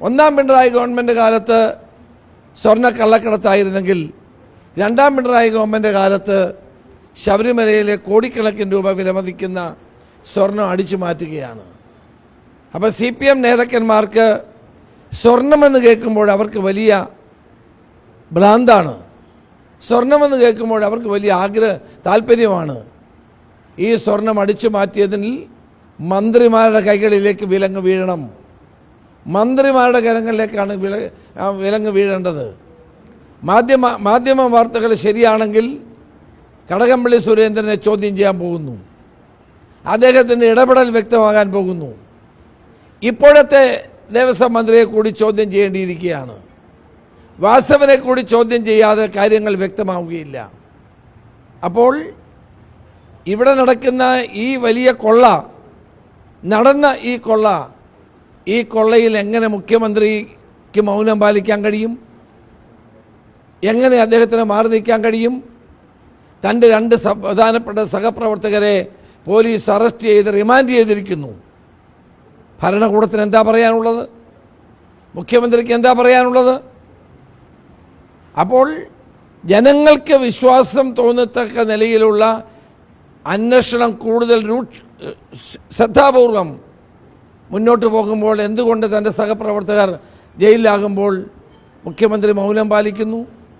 ഒന്നാം പിണറായി ഗവൺമെന്റ് കാലത്ത് സ്വർണ കള്ളക്കടത്തായിരുന്നെങ്കിൽ രണ്ടാം പിണറായി ഗവൺമെന്റ് കാലത്ത് ശബരിമലയിലെ കോടിക്കണക്കിന് രൂപ വിലമതിക്കുന്ന സ്വർണം അടിച്ചു മാറ്റുകയാണ്. അപ്പോൾ സി പി എം നേതാക്കന്മാർക്ക് സ്വർണമെന്ന് കേൾക്കുമ്പോൾ അവർക്ക് വലിയ ഭ്രാന്താണ്. സ്വർണമെന്ന് കേൾക്കുമ്പോൾ അവർക്ക് വലിയ ആഗ്രഹ താല്പര്യമാണ്. ഈ സ്വർണം അടിച്ചു മാറ്റിയതിൽ മന്ത്രിമാരുടെ കൈകളിലേക്ക് വിലങ്ങ് വീഴണം. മന്ത്രിമാരുടെ കരങ്ങളിലേക്കാണ് വില വിലങ്ങ് വീഴേണ്ടത്. മാധ്യമ മാധ്യമ വാർത്തകൾ ശരിയാണെങ്കിൽ കടകംപള്ളി സുരേന്ദ്രനെ ചോദ്യം ചെയ്യാൻ പോകുന്നു. അദ്ദേഹത്തിന്റെ ഇടപെടൽ വ്യക്തമാകാൻ പോകുന്നു. ഇപ്പോഴത്തെ ദേവസ്വം മന്ത്രിയെ കൂടി ചോദ്യം ചെയ്യേണ്ടിയിരിക്കുകയാണ്. വാസവനെ കൂടി ചോദ്യം ചെയ്യാതെ കാര്യങ്ങൾ വ്യക്തമാവുകയില്ല. അപ്പോൾ ഇവിടെ നടക്കുന്ന ഈ വലിയ കൊള്ള നടന്ന ഈ കൊള്ള ഈ കൊള്ളയിൽ എങ്ങനെ മുഖ്യമന്ത്രിക്ക് മൗനം പാലിക്കാൻ കഴിയും? എങ്ങനെ അദ്ദേഹത്തിന് മാറി നിൽക്കാൻ കഴിയും? തന്റെ രണ്ട് പ്രധാനപ്പെട്ട സഹപ്രവർത്തകരെ പോലീസ് അറസ്റ്റ് ചെയ്ത് റിമാൻഡ് ചെയ്തിരിക്കുന്നു. ഭരണകൂടത്തിന് എന്താ പറയാനുള്ളത്? മുഖ്യമന്ത്രിക്ക് എന്താ പറയാനുള്ളത്? അപ്പോൾ ജനങ്ങൾക്ക് വിശ്വാസം തോന്നത്തക്ക നിലയിലുള്ള അന്വേഷണം കൂടുതൽ രൂക്ഷ ശ്രദ്ധാപൂർവം മുന്നോട്ട് പോകുമ്പോൾ എന്തുകൊണ്ട് തന്റെ സഹപ്രവർത്തകർ ജയിലിലാകുമ്പോൾ മുഖ്യമന്ത്രി മൗനം പാലിക്കുന്നു?